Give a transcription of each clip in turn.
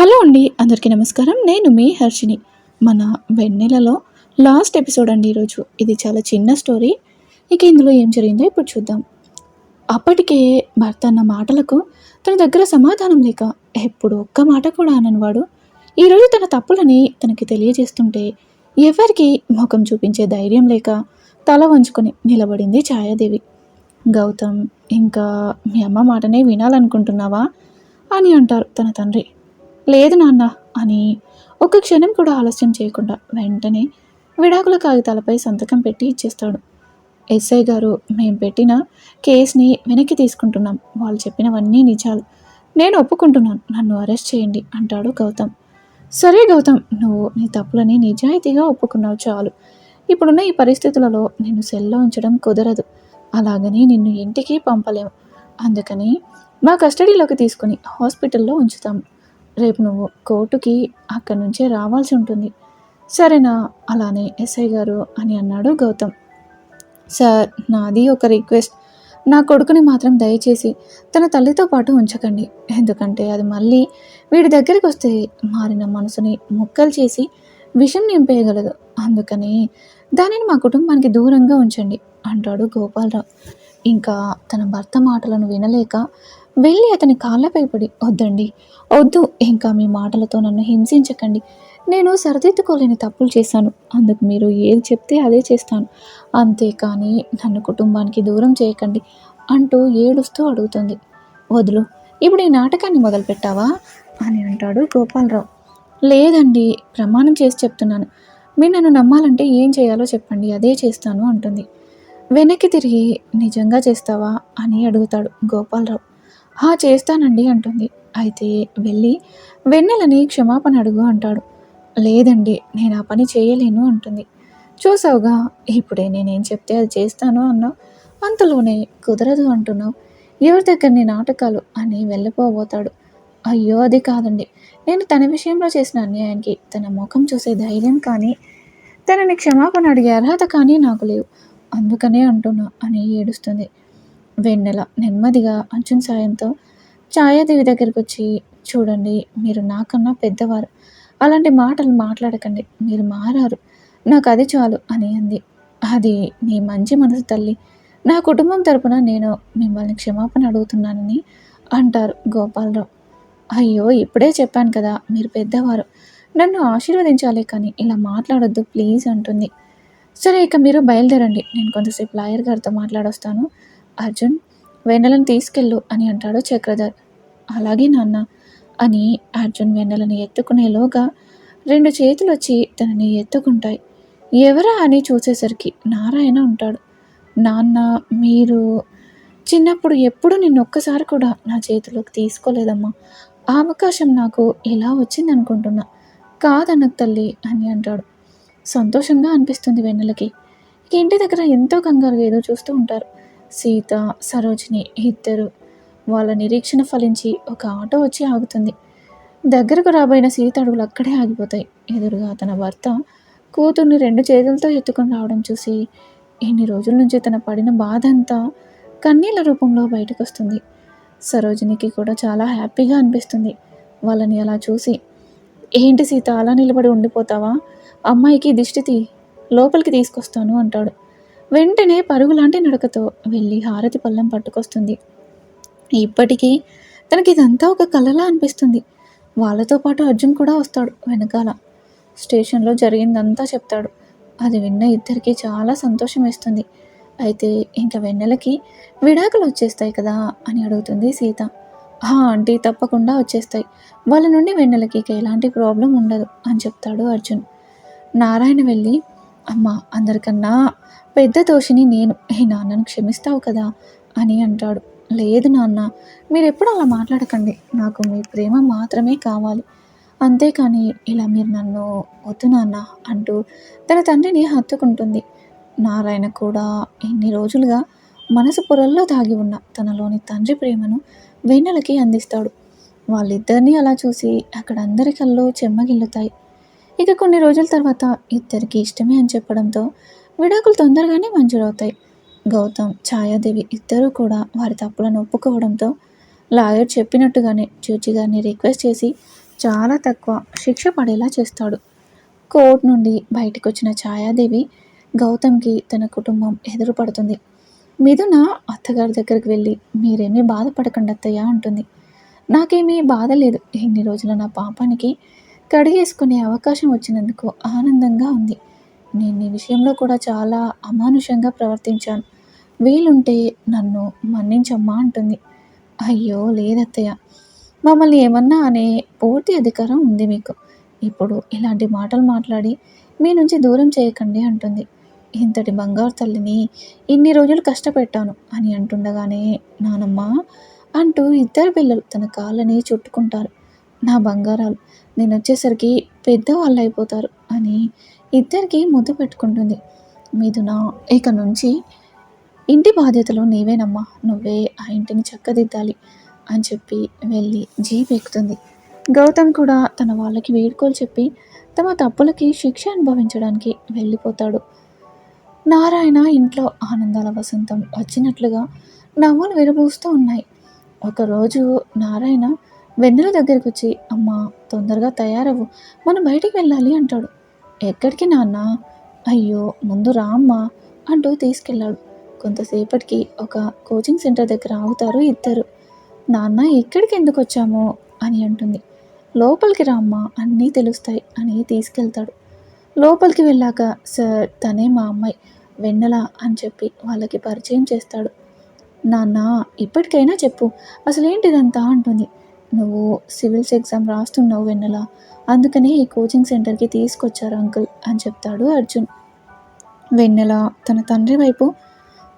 Hello అండి అందరికీ నమస్కారం. నేను మీ హర్షిని మన వెన్నెలలో లాస్ట్ ఎపిసోడ్ అండి ఈరోజు. ఇది చాలా చిన్న స్టోరీ. ఇక ఇందులో ఏం జరిగిందో ఇప్పుడు చూద్దాం. అప్పటికే భర్త అన్న మాటలకు తన దగ్గర సమాధానం లేక ఎప్పుడు ఒక్క మాట కూడా అననివాడు. ఈరోజు తన తప్పులని తనకి తెలియజేస్తుంటే ఎవరికి ముఖం చూపించే ధైర్యం లేక తల వంచుకొని నిలబడింది ఛాయాదేవి. గౌతమ్ ఇంకా మీ అమ్మ మాటనే వినాలనుకుంటున్నావా? అని అంటారు తన తండ్రి. లేదు నాన్న అని ఒక క్షణం కూడా ఆలస్యం చేయకుండా వెంటనే విడాకుల కాగితాలపై సంతకం పెట్టి ఇచ్చేస్తాడు. ఎస్ఐ గారు మేము పెట్టిన కేసుని వెనక్కి తీసుకుంటున్నాం. వాళ్ళు చెప్పినవన్నీ నిజాలు. నేను ఒప్పుకుంటున్నాను. నన్ను అరెస్ట్ చేయండి అంటాడు గౌతమ్. సరే గౌతమ్ నువ్వు నీ తప్పులని నిజాయితీగా ఒప్పుకున్నావు చాలు. ఇప్పుడున్న ఈ పరిస్థితులలో నిన్ను సెల్లో ఉంచడం కుదరదు. అలాగని నిన్ను ఇంటికి పంపలేము. అందుకని మా కస్టడీలోకి తీసుకుని హాస్పిటల్లో ఉంచుతాము రేపు నువ్వు కోర్టుకి అక్కడి నుంచే రావాల్సి ఉంటుంది. సరేనా? అలానే ఎస్ఐ గారు అని అన్నాడు గౌతమ్. సార్ నాది ఒక రిక్వెస్ట్. నా కొడుకుని మాత్రం దయచేసి తన తల్లితో పాటు ఉంచకండి. ఎందుకంటే అది మళ్ళీ వీడి దగ్గరికి వస్తే మారిన మనసుని ముక్కలు చేసి విషం నింపేయగలదు. అందుకని దానిని మా కుటుంబానికి దూరంగా ఉంచండి అంటాడు గోపాలరావు. ఇంకా తన భర్త మాటలను వినలేక వెళ్ళి అతని కాళ్ళపై పడి వద్దండి వద్దు ఇంకా మీ మాటలతో నన్ను హింసించకండి. నేను సరిదిద్దుకోలేని తప్పులు చేశాను. అందుకు మీరు ఏది చెప్తే అదే చేస్తాను. అంతేకాని నన్ను కుటుంబానికి దూరం చేయకండి అంటూ ఏడుస్తూ అడుగుతుంది. వదులు ఇప్పుడు ఈ నాటకాన్ని మొదలుపెట్టావా? అని అంటాడు గోపాలరావు. లేదండి ప్రమాణం చేసి చెప్తున్నాను. మీరు నన్ను నమ్మాలంటే ఏం చేయాలో చెప్పండి అదే చేస్తాను అంటుంది. వెనక్కి తిరిగి నిజంగా చేస్తావా? అని అడుగుతాడు గోపాలరావు. హా చేస్తానండి అంటుంది. అయితే వెళ్ళి వెన్నెలని క్షమాపణ అడుగు అంటాడు. లేదండి నేను ఆ పని చేయలేను అంటుంది. చూసావుగా ఇప్పుడే నేనేం చెప్తే అది చేస్తాను అన్నావు. అంతలోనే కుదరదు అంటున్నావు. ఎవరి దగ్గర నీ నాటకాలు అని వెళ్ళిపోబోతాడు. అయ్యో అది కాదండి. నేను తన విషయంలో చేసిన అన్యాయానికి తన ముఖం చూసే ధైర్యం కానీ తనని క్షమాపణ అడిగే అర్హత కానీ నాకు లేవు. అందుకనే అంటున్నా అని ఏడుస్తుంది. వెన్నెల నెమ్మదిగా అర్జున్ సాయంతో ఛాయాదేవి దగ్గరికి వచ్చి చూడండి మీరు నాకన్నా పెద్దవారు. అలాంటి మాటలు మాట్లాడకండి. మీరు మారారు. నాకు అది చాలు అని అంది. అది నీ మంచి మనసు తల్లి. నా కుటుంబం తరపున నేను మిమ్మల్ని క్షమాపణ అడుగుతున్నానని అంటారు గోపాలరావు. అయ్యో ఇప్పుడే చెప్పాను కదా మీరు పెద్దవారు. నన్ను ఆశీర్వదించాలి కానీ ఇలా మాట్లాడొద్దు ప్లీజ్ అంటుంది. సరే ఇక మీరు బయలుదేరండి. నేను కొంతసేపు లాయర్ గారితో మాట్లాడొస్తాను. అర్జున్ వెన్నెలను తీసుకెళ్ళు అని అంటాడు చక్రధర్. అలాగే నాన్న అని అర్జున్ వెన్నెలను ఎత్తుకునేలోగా రెండు చేతులు వచ్చి తనని ఎత్తుకుంటాయి. ఎవరా అని చూసేసరికి నారాయణ ఉంటాడు. నాన్న మీరు చిన్నప్పుడు ఎప్పుడు నిన్ను ఒక్కసారి కూడా నా చేతిలోకి తీసుకోలేదమ్మా. ఆ అవకాశం నాకు ఎలా వచ్చింది అనుకుంటున్నా కాదన్నకు తల్లి అని అంటాడు. సంతోషంగా అనిపిస్తుంది వెన్నెలకి. ఇంటి దగ్గర ఎంతో కంగారుగా ఏదో చూస్తూ ఉంటారు. సీత సరోజిని ఇద్దరు వాళ్ళ నిరీక్షణ ఫలించి ఒక ఆటో వచ్చి ఆగుతుంది. దగ్గరకు రాబోయిన సీత అడుగులు అక్కడే ఆగిపోతాయి. ఎదురుగా తన భర్త కూతుర్ని రెండు చేతులతో ఎత్తుకొని రావడం చూసి ఇన్ని రోజుల నుంచి తన పడిన బాధ అంతా కన్నీళ్ళ రూపంలో బయటకు వస్తుంది సరోజినికి కూడా చాలా హ్యాపీగా అనిపిస్తుంది. వాళ్ళని అలా చూసి ఏంటి సీత అలా నిలబడి ఉండిపోతావా? అమ్మాయికి దిష్టితి లోపలికి తీసుకొస్తాను అంటాడు. వెంటనే పరుగులాంటి నడకతో వెళ్ళి హారతి పళ్ళెం పట్టుకొస్తుంది. ఇప్పటికీ తనకి ఇదంతా ఒక కలలా అనిపిస్తుంది. వాళ్ళతో పాటు అర్జున్ కూడా వస్తాడు వెనకాల. స్టేషన్లో జరిగిందంతా చెప్తాడు. అది విన్న ఇద్దరికి చాలా సంతోషం వేస్తుంది. అయితే ఇంకా వెన్నెలకి విడాకులు వచ్చేస్తాయి కదా అని అడుగుతుంది సీత. "హా, ఆంటీ తప్పకుండా వచ్చేస్తాయి. వాళ్ళ నుండి వెన్నెలకి ఇక ఎలాంటి ప్రాబ్లం ఉండదు అని చెప్తాడు అర్జున్. నారాయణ వెళ్ళి అమ్మ అందరికన్నా పెద్ద దోషిని నేను ఈ నాన్నను క్షమిస్తావు కదా అని అంటాడు. లేదు నాన్న మీరు ఎప్పుడు అలా మాట్లాడకండి. నాకు మీ ప్రేమ మాత్రమే కావాలి. అంతేకాని ఇలా మీరు నన్ను వద్దు నాన్న అంటూ తన తండ్రిని హత్తుకుంటుంది. నారాయణ కూడా ఇన్ని రోజులుగా మనసు పొరల్లో దాగి ఉన్న తనలోని తండ్రి ప్రేమను వెన్నెలకి అందిస్తాడు. వాళ్ళిద్దరినీ అలా చూసి అక్కడ అందరి కళ్ళు చెమ్మగిల్లుతాయి. ఇక కొన్ని రోజుల తర్వాత ఇద్దరికి ఇష్టమే అని చెప్పడంతో విడాకులు తొందరగానే మంజూరవుతాయి. గౌతమ్ ఛాయాదేవి ఇద్దరూ కూడా వారి తప్పులను ఒప్పుకోవడంతో లాయర్ చెప్పినట్టుగానే జడ్జి గారిని రిక్వెస్ట్ చేసి చాలా తక్కువ శిక్ష పడేలా చేస్తాడు. కోర్టు నుండి బయటకు వచ్చిన ఛాయాదేవి గౌతమ్కి తన కుటుంబం ఎదురుపడుతుంది. మిథున అత్తగారి దగ్గరికి వెళ్ళి మీరేమీ బాధపడకండి అత్తయ్య అంటుంది. నాకేమీ బాధ లేదు. ఇన్ని రోజుల నా పాపానికి కడిగేసుకునే అవకాశం వచ్చినందుకు ఆనందంగా ఉంది. నేను ఈ విషయంలో కూడా చాలా అమానుషంగా ప్రవర్తించాను. వీలుంటే నన్ను మన్నించమ్మా అంటుంది. అయ్యో లేదత్తయ్య. మమ్మల్ని ఏమన్నా అనే పూర్తి అధికారం ఉంది మీకు. ఇప్పుడు ఇలాంటి మాటలు మాట్లాడి మీ నుంచి దూరం చేయకండి అంటుంది. ఇంతటి బంగారు తల్లిని ఇన్ని రోజులు కష్టపెట్టాను అని అంటుండగానే నానమ్మ అంటూ ఇద్దరు పిల్లలు తన కాళ్ళని చుట్టుకుంటారు. నా బంగారాలు. నేను వచ్చేసరికి పెద్దవాళ్ళు అయిపోతారు అని ఇద్దరికి ముద్దు పెట్టుకుంటుంది. మిథున ఇక నుంచి ఇంటి బాధ్యతలు నీవేనమ్మా. నువ్వే ఆ ఇంటిని చక్కదిద్దాలి అని చెప్పి వెళ్ళి జీప్ ఎక్కుతుంది. గౌతమ్ కూడా తన వాళ్ళకి వేడుకోలు చెప్పి తమ తప్పులకి శిక్ష అనుభవించడానికి వెళ్ళిపోతాడు. నారాయణ ఇంట్లో ఆనందాల వసంతం వచ్చినట్లుగా నవ్వులు విరబూస్తూ ఉన్నాయి. ఒకరోజు నారాయణ వెన్నెల దగ్గరికి వచ్చి అమ్మ తొందరగా తయారవ్వు మనం బయటికి వెళ్ళాలి అంటాడు. ఎక్కడికి నాన్న? అయ్యో ముందు రా అంటూ తీసుకెళ్ళాడు. కొంతసేపటికి ఒక కోచింగ్ సెంటర్ దగ్గర ఆగుతారు ఇద్దరు. నాన్న ఇక్కడికి ఎందుకు వచ్చామో? అని అంటుంది. లోపలికి రామ్మా అన్నీ తెలుస్తాయి అని తీసుకెళ్తాడు. లోపలికి వెళ్ళాక సార్ తనే మా అమ్మాయి వెన్నెల అని చెప్పి వాళ్ళకి పరిచయం చేస్తాడు. నాన్న ఇప్పటికైనా చెప్పు అసలేంటిదంతా? అంటుంది. నువ్వు సివిల్స్ ఎగ్జామ్ రాస్తున్నావు వెన్నెల. అందుకనే ఈ కోచింగ్ సెంటర్కి తీసుకొచ్చారు అంకుల్ అని చెప్తాడు అర్జున్. వెన్నెల తన తండ్రి వైపు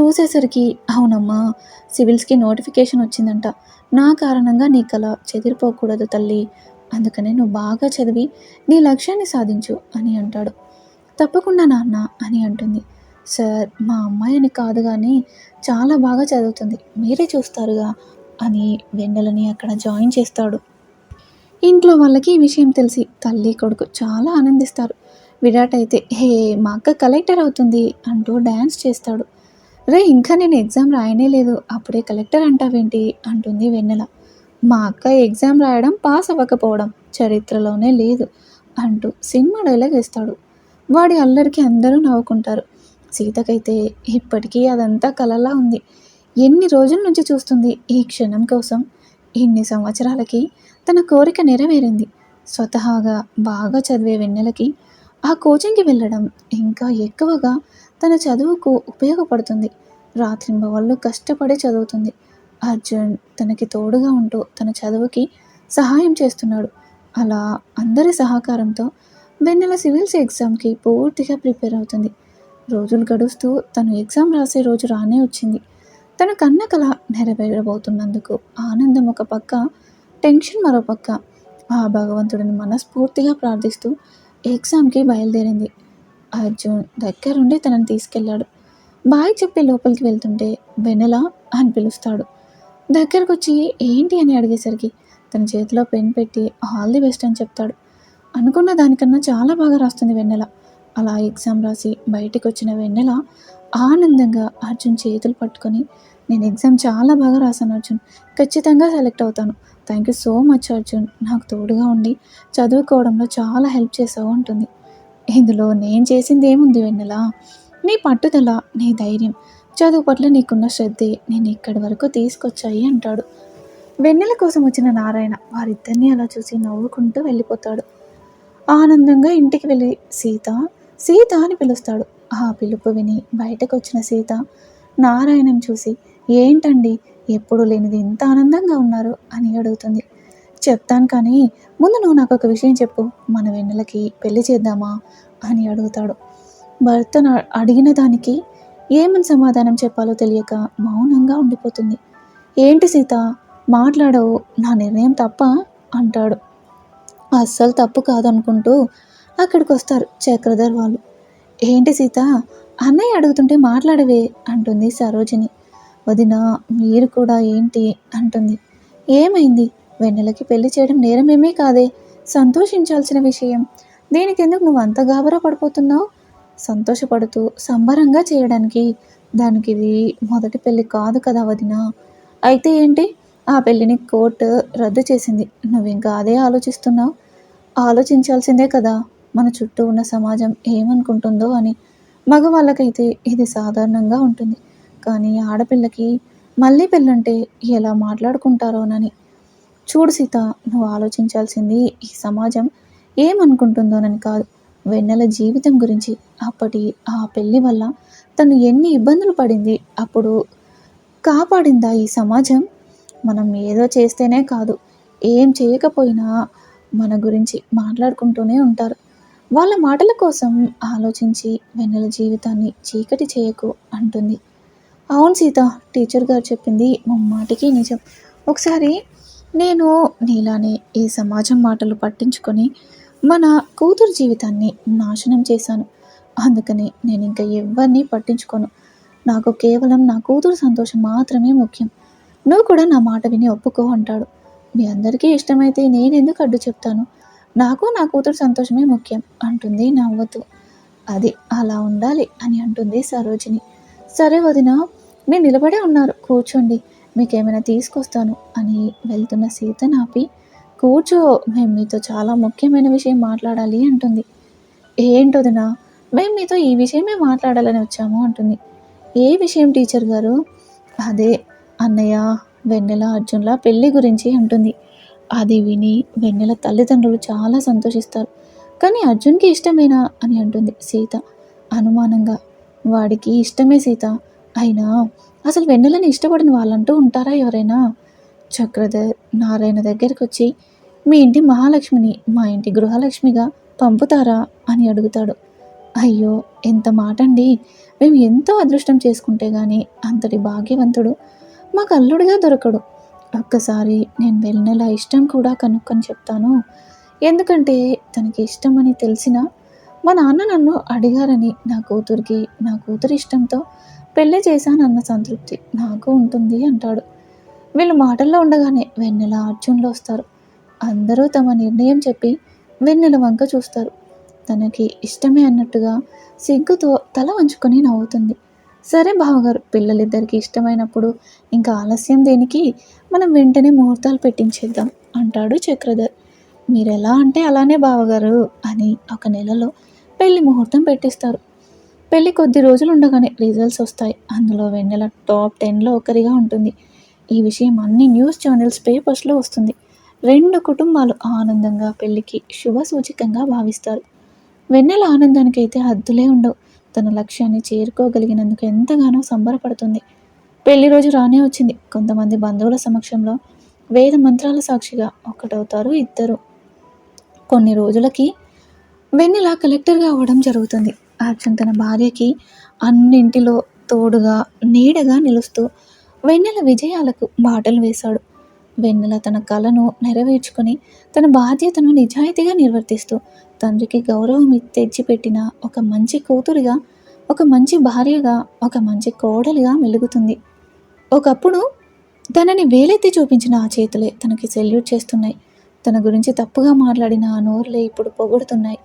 చూసేసరికి అవునమ్మా సివిల్స్కి నోటిఫికేషన్ వచ్చిందంట. నా కారణంగా నీ కళ చెదిరిపోకూడదు తల్లి. అందుకనే నువ్వు బాగా చదివి నీ లక్ష్యాన్ని సాధించు అని అంటాడు. తప్పకుండా నాన్న అని అంటుంది. సార్ మా అమ్మాయి అని కాదు కానీ చాలా బాగా చదువుతుంది. మీరే చూస్తారుగా. అని వెన్నెలని అక్కడ జాయిన్ చేస్తాడు. ఇంట్లో వాళ్ళకి ఈ విషయం తెలిసి తల్లి కొడుకు చాలా ఆనందిస్తారు. విరాట్ అయితే హే మా అక్క కలెక్టర్ అవుతుంది అంటూ డ్యాన్స్ చేస్తాడు. రే ఇంకా నేను ఎగ్జామ్ రాయనే లేదు. అప్పుడే కలెక్టర్ అంటావేంటి? అంటుంది వెన్నెల. మా అక్క ఎగ్జామ్ రాయడం పాస్ అవ్వకపోవడం చరిత్రలోనే లేదు అంటూ సినిమా డైలాగ్ వేస్తాడు. వాడి అల్లరికి అందరూ నవ్వుకుంటారు. సీతకైతే ఇప్పటికీ అదంతా కలలా ఉంది. ఎన్ని రోజుల నుంచి చూస్తుంది ఈ క్షణం కోసం? ఇన్ని సంవత్సరాలకి తన కోరిక నెరవేరింది. స్వతహాగా బాగా చదివే వెన్నెలకి ఆ కోచింగ్కి వెళ్ళడం ఇంకా ఎక్కువగా తన చదువుకు ఉపయోగపడుతుంది. రాత్రింబవళ్ళు కష్టపడి చదువుతుంది. అర్జున్ తనకి తోడుగా ఉంటూ తన చదువుకి సహాయం చేస్తున్నాడు. అలా అందరి సహకారంతో వెన్నెల సివిల్స్ ఎగ్జామ్కి పూర్తిగా ప్రిపేర్ అవుతుంది. రోజులు గడుస్తూ తను ఎగ్జామ్ రాసే రోజు రానే వచ్చింది. తన కన్న కళ నెరవేరబోతున్నందుకు ఆనందం ఒక పక్క టెన్షన్ మరో పక్క. ఆ భగవంతుడిని మనస్ఫూర్తిగా ప్రార్థిస్తూ ఎగ్జామ్కి బయలుదేరింది. అర్జున్ దగ్గరుండి తనని తీసుకెళ్ళాడు. బాయ్ చెప్పి లోపలికి వెళ్తుంటే వెన్నెల అని పిలుస్తాడు. దగ్గరకు వచ్చి ఏంటి? అని అడిగేసరికి తన చేతిలో పెన్ పెట్టి ఆల్ ది బెస్ట్ అని చెప్తాడు. అనుకున్న దానికన్నా చాలా బాగా రాస్తుంది వెన్నెల. అలా ఎగ్జామ్ రాసి బయటికి వచ్చిన వెన్నెల ఆనందంగా అర్జున్ చేతులు పట్టుకొని నేను ఎగ్జామ్ చాలా బాగా రాశాను అర్జున్ ఖచ్చితంగా సెలెక్ట్ అవుతాను. Thank you so much Arjun నాకు తోడుగా ఉండి చదువుకోవడంలో చాలా హెల్ప్ చేసావు ఉంటుంది ఇందులో నేను చేసింది ఏముంది వెన్నెల? నీ పట్టుదల నీ ధైర్యం చదువు పట్ల నీకున్న శ్రద్ధే నేను ఇక్కడి వరకు తీసుకొచ్చాయి అంటాడు. వెన్నెల కోసం వచ్చిన నారాయణ వారిద్దరిని అలా చూసి నవ్వుకుంటూ వెళ్ళిపోతాడు. ఆనందంగా ఇంటికి వెళ్ళి సీత సీత అని పిలుస్తాడు. ఆ పిలుపు విని బయటకొచ్చిన సీత నారాయణం చూసి ఏంటండి? ఎప్పుడు లేనిది ఇంత ఆనందంగా ఉన్నారు? అని అడుగుతుంది. చెప్తాను కానీ ముందు నువ్వు నాకు ఒక విషయం చెప్పు. మన వెన్నెలకి పెళ్ళి చేద్దామా? అని అడుగుతాడు. భర్త అడిగిన దానికి ఏమని సమాధానం చెప్పాలో తెలియక మౌనంగా ఉండిపోతుంది. ఏంటి సీత? మాట్లాడవు. నా నిర్ణయం తప్ప అంటాడు. అస్సలు తప్పు కాదనుకుంటూ అక్కడికి వస్తారు చక్రధర్ వాళ్ళు. ఏంటి సీత? అన్నయ్య అడుగుతుంటే మాట్లాడవే అంటుంది సరోజిని. వదిన మీరు కూడా ఏంటి అంటుంది. ఏమైంది? వెన్నెలకి పెళ్ళి చేయడం నేరమేమీ కాదే? సంతోషించాల్సిన విషయం. దీనికెందుకు నువ్వు అంత గాబరా పడిపోతున్నావు? సంతోషపడుతూ సంబరంగా చేయడానికి దానికి ఇది మొదటి పెళ్ళి కాదు కదా వదిన. అయితే ఏంటి? ఆ పెళ్ళిని కోర్టు రద్దు చేసింది. నువ్వు ఇంకా అదే ఆలోచిస్తున్నావు? ఆలోచించాల్సిందే కదా. మన చుట్టూ ఉన్న సమాజం ఏమనుకుంటుందో అని మగవాళ్ళకైతే ఇది సాధారణంగా ఉంటుంది. కానీ ఆడపిల్లకి మళ్ళీ పెళ్ళంటే ఎలా మాట్లాడుకుంటారోనని. చూడు సీత నువ్వు ఆలోచించాల్సింది ఈ సమాజం ఏమనుకుంటుందోనని కాదు. వెన్నెల జీవితం గురించి అప్పటి ఆ పెళ్ళి వల్ల తను ఎన్ని ఇబ్బందులు పడింది అప్పుడు కాపాడిందా ఈ సమాజం? మనం ఏదో చేస్తేనే కాదు ఏం చేయకపోయినా మన గురించి మాట్లాడుకుంటూనే ఉంటారు. వాళ్ళ మాటల కోసం ఆలోచించి వెన్నెల జీవితాన్ని చీకటి చేయకు అంటుంది. అవును సీత టీచర్ గారు చెప్పింది ముమ్మాటికి నిజం. ఒకసారి నేను నీలానే ఈ సమాజం మాటలు పట్టించుకొని మన కూతురు జీవితాన్ని నాశనం చేశాను. అందుకని నేను ఇంకా ఎవరిని పట్టించుకోను. నాకు కేవలం నా కూతురు సంతోషం మాత్రమే ముఖ్యం. నువ్వు కూడా నా మాట విని ఒప్పుకో అంటాడు. మీ అందరికీ ఇష్టమైతే నేను ఎందుకు అడ్డు చెప్తాను? నాకు నా కూతురు సంతోషమే ముఖ్యం అంటుంది నవ్వుతూ అది అలా ఉండాలి అని అంటుంది సరోజిని. సరే వదిన మీరు నిలబడే ఉన్నారు కూర్చోండి మీకేమైనా తీసుకొస్తాను అని వెళ్తున్న సీత నాపి కూర్చో మేము మీతో చాలా ముఖ్యమైన విషయం మాట్లాడాలి అంటుంది. ఏంటోదినా మేము మీతో ఈ విషయమే మాట్లాడాలని వచ్చాము అంటుంది. ఏ విషయం టీచర్ గారు? అదే అన్నయ్య వెన్నెల అర్జున్ల పెళ్ళి గురించి అంటుంది. అది విని వెన్నెల తల్లిదండ్రులు చాలా సంతోషిస్తారు. కానీ అర్జున్కి ఇష్టమేనా అని అంటుంది సీత. అనుమానంగా. వాడికి ఇష్టమే సీత. అయినా అసలు వెన్నెలని ఇష్టపడిన వాళ్ళంటూ ఉంటారా ఎవరైనా? చక్రధర్ నారాయణ దగ్గరికి వచ్చి మీ ఇంటి మహాలక్ష్మిని మా ఇంటి గృహలక్ష్మిగా పంపుతారా అని అడుగుతాడు. అయ్యో ఎంత మాట అండి మేము ఎంతో అదృష్టం చేసుకుంటే కానీ అంతటి భాగ్యవంతుడు మాకు అల్లుడిగా దొరకడు. ఒక్కసారి నేను వెళ్ళినల ఇష్టం కూడా కనుక్కొని చెప్తాను. ఎందుకంటే తనకి ఇష్టం అని తెలిసిన మా నాన్న నన్ను అడిగారని నా కూతురికి నా కూతురి ఇష్టంతో పెళ్ళి చేశానన్న సంతృప్తి నాకు ఉంటుంది అంటాడు. వీళ్ళు మాటల్లో ఉండగానే వెన్నెల అర్జున్లు వస్తారు. అందరూ తమ నిర్ణయం చెప్పి వెన్నెల వంక చూస్తారు. తనకి ఇష్టమే అన్నట్టుగా సిగ్గుతో తల వంచుకొని నవ్వుతుంది. సరే బావగారు పిల్లలిద్దరికి ఇష్టమైనప్పుడు ఇంకా ఆలస్యం దేనికి? మనం వెంటనే ముహూర్తాలు పెట్టించేద్దాం అంటాడు చక్రధర్. మీరు ఎలా అంటే అలానే బావగారు అని ఒక నెలలో పెళ్ళి ముహూర్తం పెట్టిస్తారు. పెళ్ళి కొద్ది రోజులు ఉండగానే రిజల్ట్స్ వస్తాయి. అందులో వెన్నెల టాప్ టెన్లో ఒకరిగా ఉంటుంది. ఈ విషయం అన్ని న్యూస్ ఛానల్స్ పేపర్స్లో వస్తుంది. రెండు కుటుంబాలు ఆనందంగా పెళ్ళికి శుభ సూచికంగా భావిస్తారు. వెన్నెల ఆనందానికి అయితే హద్దులే ఉండవు. తన లక్ష్యాన్ని చేరుకోగలిగినందుకు ఎంతగానో సంబరపడుతుంది. పెళ్ళి రోజు రానే వచ్చింది. కొంతమంది బంధువుల సమక్షంలో వేద మంత్రాల సాక్షిగా ఒక్కటవుతారు ఇద్దరు. కొన్ని రోజులకి వెన్నెల కలెక్టర్గా అవ్వడం జరుగుతుంది. అర్జున్ తన భార్యకి అన్నింటిలో తోడుగా నీడగా నిలుస్తూ వెన్నెల విజయాలకు బాటలు వేశాడు. వెన్నెల తన కళను నెరవేర్చుకొని తన బాధ్యతను నిజాయితీగా నిర్వర్తిస్తూ తండ్రికి గౌరవం తెచ్చిపెట్టిన ఒక మంచి కూతురుగా ఒక మంచి భార్యగా ఒక మంచి కోడలిగా మెలుగుతుంది. ఒకప్పుడు తనని వేలెత్తి చూపించిన ఆ చేతులే తనకి సెల్యూట్ చేస్తున్నాయి. తన గురించి తప్పుగా మాట్లాడిన ఆ నోరులే ఇప్పుడు పొగుడుతున్నాయి.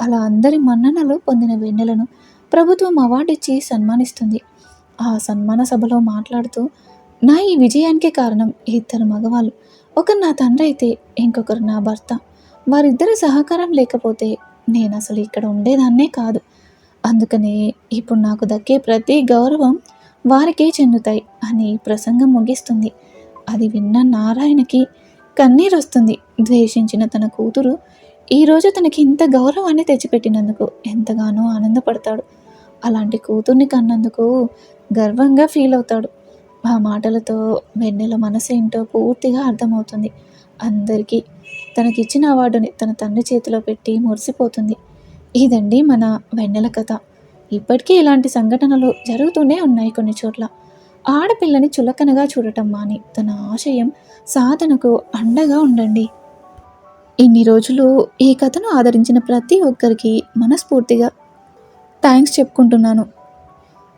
అలా అందరి మన్ననలు పొందిన వెన్నెలను ప్రభుత్వం అవార్డు ఇచ్చి సన్మానిస్తుంది. ఆ సన్మాన సభలో మాట్లాడుతూ నా ఈ విజయానికి కారణం ఇద్దరు మగవాళ్ళు. ఒకరు నా తండ్రి అయితే ఇంకొకరు నా భర్త. వారిద్దరి సహకారం లేకపోతే నేను అసలు ఇక్కడ ఉండేదాన్నే కాదు. అందుకనే ఇప్పుడు నాకు దక్కే ప్రతి గౌరవం వారికే చెందుతాయి అని ప్రసంగం ముగిస్తుంది. అది విన్న నారాయణకి కన్నీరు వస్తుంది ద్వేషించిన తన కూతురు ఈరోజు తనకి ఇంత గౌరవాన్ని తెచ్చిపెట్టినందుకు ఎంతగానో ఆనందపడతాడు. అలాంటి కూతుర్ని కన్నందుకు గర్వంగా ఫీల్ అవుతాడు. ఆ మాటలతో వెన్నెల మనసు ఏంటో పూర్తిగా అర్థమవుతుంది. అందరికీ తనకిచ్చిన అవార్డుని తన తండ్రి చేతిలో పెట్టి మురిసిపోతుంది. ఇదండి మన వెన్నెల కథ. ఇప్పటికీ ఇలాంటి సంఘటనలు జరుగుతూనే ఉన్నాయి కొన్ని చోట్ల. ఆడపిల్లని చులకనగా చూడటం మాని తన ఆశయం సాధనకు అండగా ఉండండి. ఇన్ని రోజులు ఈ కథను ఆదరించిన ప్రతి ఒక్కరికి మనస్ఫూర్తిగా థ్యాంక్స్ చెప్పుకుంటున్నాను.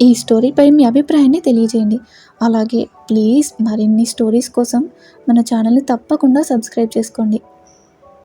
ఈ స్టోరీపై మీ అభిప్రాయాన్ని తెలియజేయండి. అలాగే ప్లీజ్ మరిన్ని స్టోరీస్ కోసం మన ఛానల్ని తప్పకుండా సబ్స్క్రైబ్ చేసుకోండి.